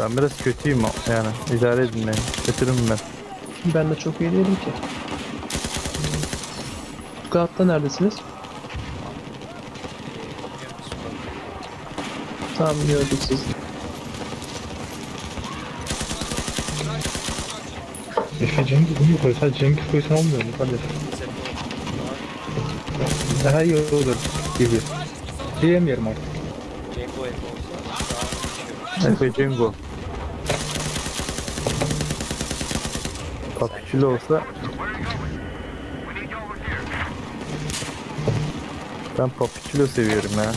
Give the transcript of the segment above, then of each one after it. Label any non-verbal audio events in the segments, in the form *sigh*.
Ben biraz kötüyüm yani. İdare edin beni. Kötürüm ben. Ben de çok iyi değilim ki. Scout'ta neredesiniz? Tamam gördük sizi. Efe Cengiz mi koy? Sadece Cengiz koysan olmuyor mu kardeş? Daha iyi olur gibi. Diyemiyorum artık. Cengo Efe olsa daha Efe Cengo. Kapıçılı olsa ben papiçilo seviyorum ya.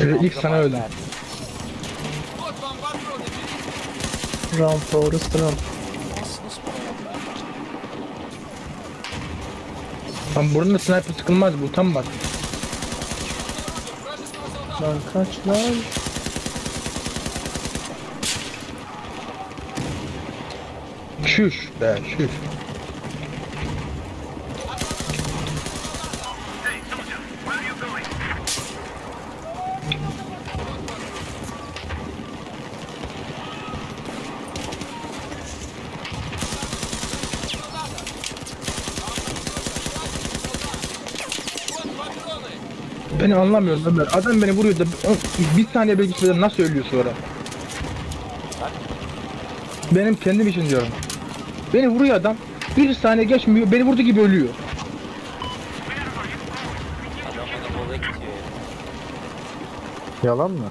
Ee, ilk sana öldüm. Round Forest Run. Lan bunun da sniper sıkılmaz bu tam bak. Lan kaç lan? Şuş be şuş. Beni anlamıyorum Ömer. Adam beni vuruyor da bir saniye bile gitmeden nasıl ölüyor sonra? Benim kendim için diyorum. Beni vuruyor adam. Bir saniye geçmiyor. Beni vurdu gibi ölüyor. adam anabola gidiyor ya. Yalan mı?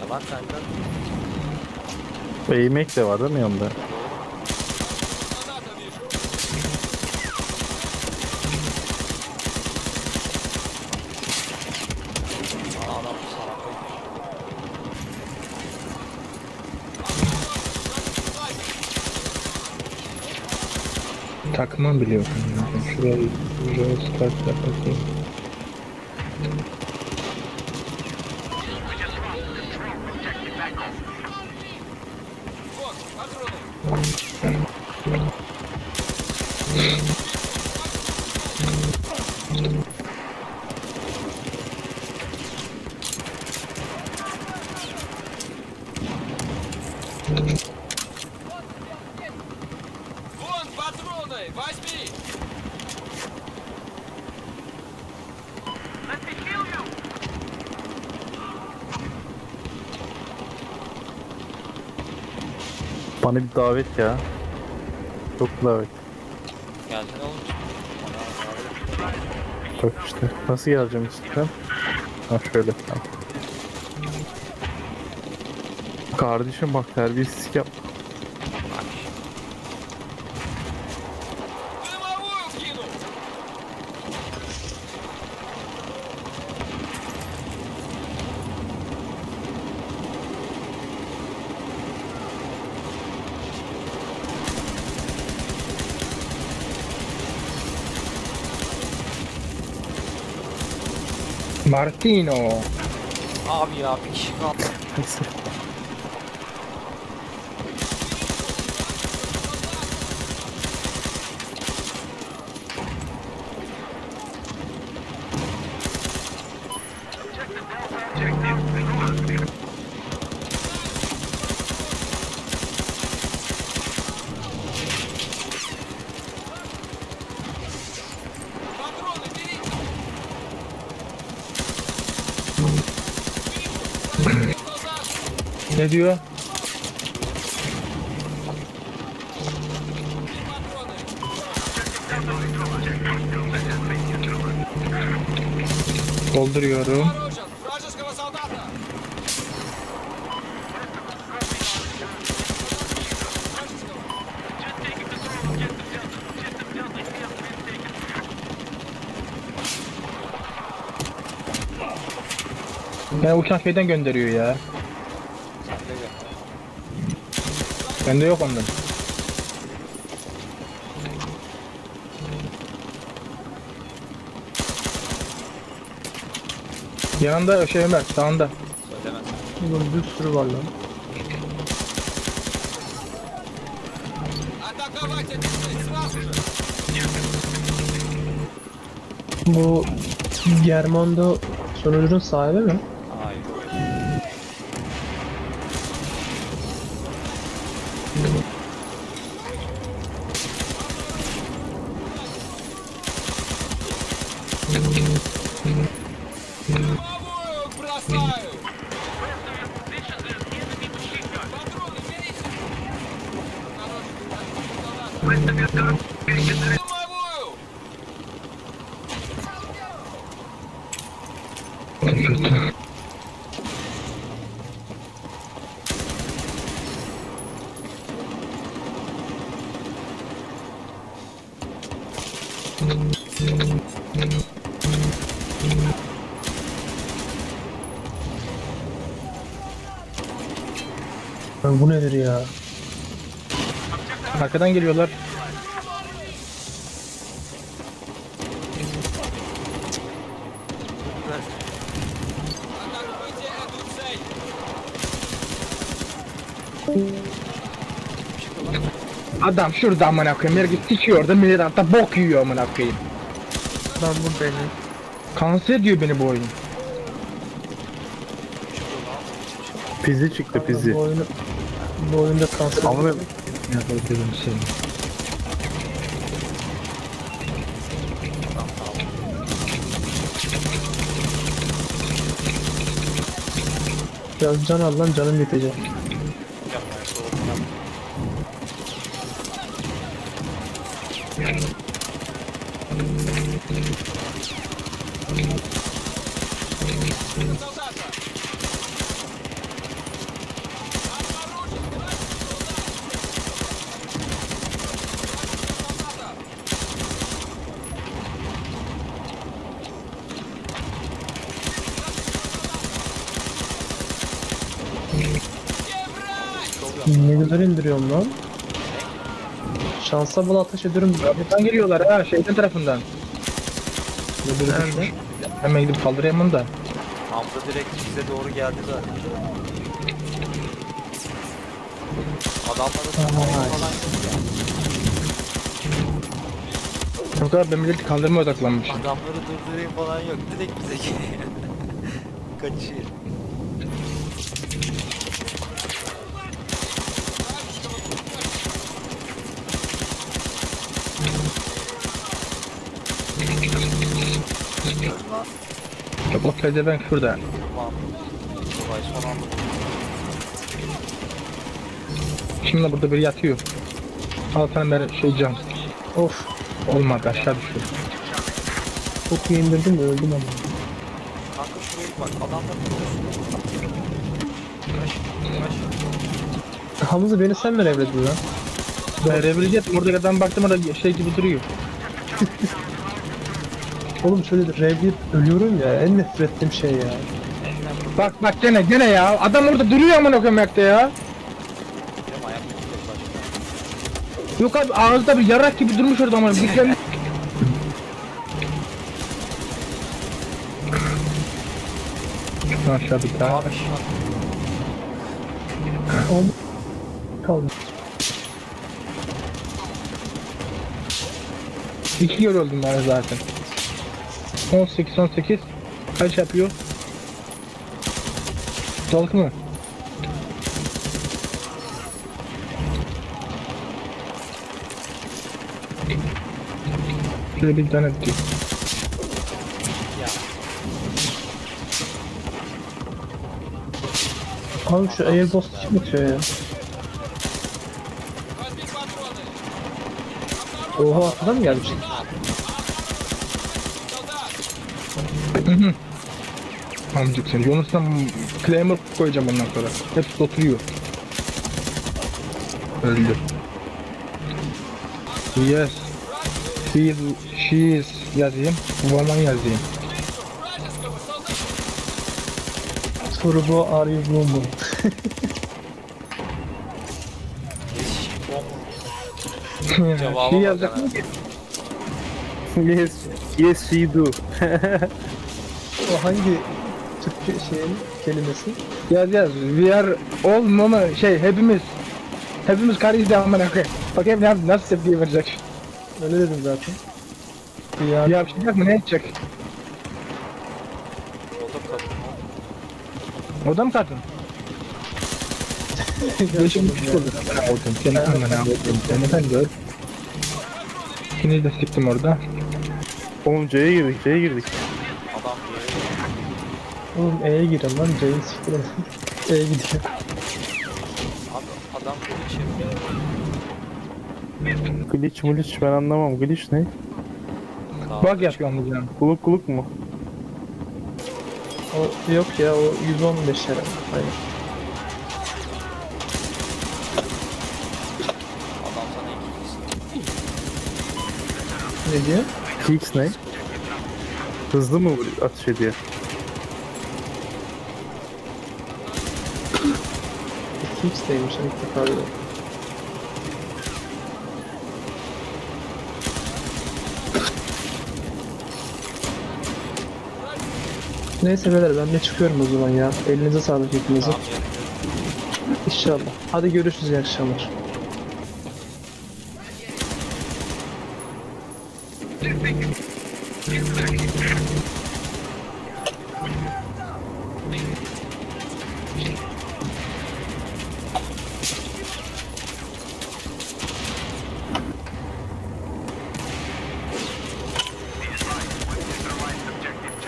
Yalan senden. Eğmek de var değil mi yanında? как мы, блин, уже, уже устать захотим. Bana bir davet ya. Çok davet. Geldin oğlum. Bak işte. Nasıl geleceğim istiyorum? Ha şöyle. Tamam. Kardeşim bak terbiyesizlik yap. Martino. Abi ya bir kişi kaldı. Ne diyor? Dolduruyorum. Yani uçan şeyden gönderiyor ya. Bende yok ondan. Yanında şey Ömer, sağında. Söylemez. Bir sürü var lan. Bu Germando sonucunun sahibi mi? Bu nedir ya? Arkadan geliyorlar. Adam şurada amına koyayım. Yer git sikiyor orada Millerant'ta bok yiyor amına koyayım. Lan bu beni. Kanser ediyor beni bu oyun. Pizi çıktı pizi. Bu oyunu bu oyunda kanser. Amına ne yapalım dedim seni. Biraz can al lan canım bitecek. Go, go, go! Ne güzel indiriyorum lan. Şansa bul ateş ediyorum. Buradan geliyorlar ha şeyden tarafından. Nerede? Hemen gidip kaldırayım onu da. Hamza direkt bize doğru geldi zaten. Adamları tutmaya falan yok kadar ben milleti kaldırmaya odaklanmış. Adamları durdurayım falan yok. Direkt bize geliyor. *laughs* Kaçıyor. Yok o pezevenk şurada. Lan. Olay son anda. Şimdi burada biri yatıyor. Al sana ben şey can. Of. Olmadı aşağı düştü. Çok iyi indirdim de öldüm ama. Kanka şuraya bak. Adamlar tutuyorsun. Kaç. Kaç. Hamza beni sen mi revledin lan? Ben revilecek oradaki adam baktım orada şey gibi duruyor. *laughs* Oğlum şöyle revleyip ölüyorum ya. En nefret ettiğim şey ya. Bak bak gene gene ya. Adam orada duruyor amına koyayım ayakta ya. Benim başka. Yok abi ağızda bir yarak gibi durmuş orada amına. Bir kere... Aşağı bir daha. Abi Oğlum. Kaldı. İki kere öldüm ben zaten. 18 18 kaç yapıyor? Dalgı mı? Şöyle bir tane atayım. Abi şu airbus kim atıyor ya? Oha adam gelmiş. Amcık seni. Jonas'tan claimer koyacağım ondan sonra. Hepsi oturuyor. Öldü. Yes. He is, she is yazayım. Woman yazayım. Turbo are you woman? *laughs* Cevabı yazacak mı? Yes, yes she do. hangi şeyin kelimesi. Yaz yaz. We are all mama şey hepimiz. Hepimiz karıyız da amına koyayım. Bak hep nasıl, nasıl tepki verecek. Öyle dedim zaten. Ya, Yapacak mı ne edecek? O da kadın. O da mı kadın? Geçim küçük oldu. Seni amına koyayım. Seni ben gör. İkiniz de siktim orada. Oğlum C'ye girdik C'ye girdik. Adam diye. Oğlum E'ye girin lan C'yi siktir. *laughs* E'ye gidiyor. Abi adam kılıç yapıyor. Glitch muliç ben anlamam. Glitch ne? Bug yapıyorum bu canım. Kuluk kuluk mu? O yok ya o 115 herhalde. Hayır. Adam sana iki kişi. Ne diyor? X ne? Hızlı mı atış ediyor? 2x'teymiş ilk defa gördüm. Neyse beyler ben de çıkıyorum o zaman ya. Elinize sağlık yarın İnşallah. Hadi görüşürüz iyi akşamlar.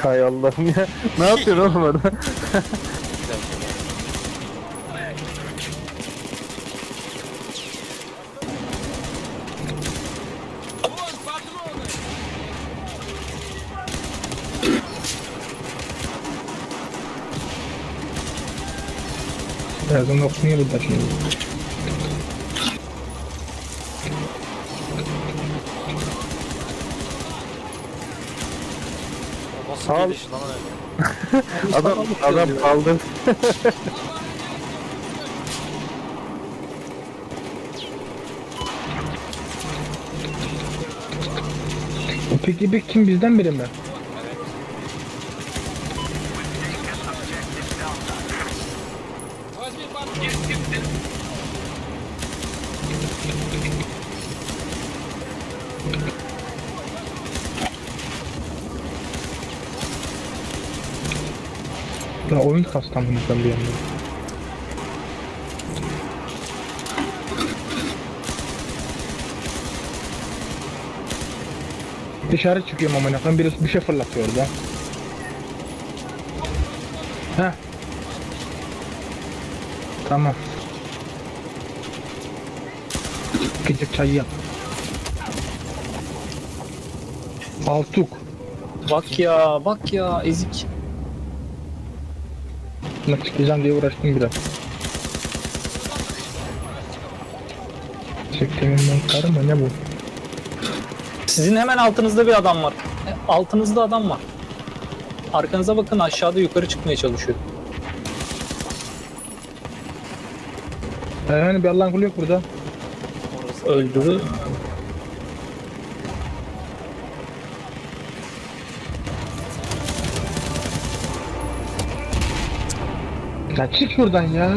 Hay Allah'ım ya. Ne yapıyorsun oğlum orada? Birazdan okuyayım burada şimdi. Nasıl Al. geliş lan öyle? *laughs* Adam adam kaldı. Peki bir kim bizden biri mi? Ya oyun kastamımızdan bir yandan. Dışarı çıkıyorum amına koyayım birisi bir şey fırlatıyor orada. Heh. Tamam. Gidecek çayı yap. Altuk. Bak ya, bak ya ezik. Buna çıkacağım diye uğraştım biraz. Çektiğimin karı mı ne bu? Sizin hemen altınızda bir adam var. E, Altınızda adam var. Arkanıza bakın aşağıda yukarı çıkmaya çalışıyor. Herhangi bir Allah'ın kulu yok burada. Orası Ya çık ya.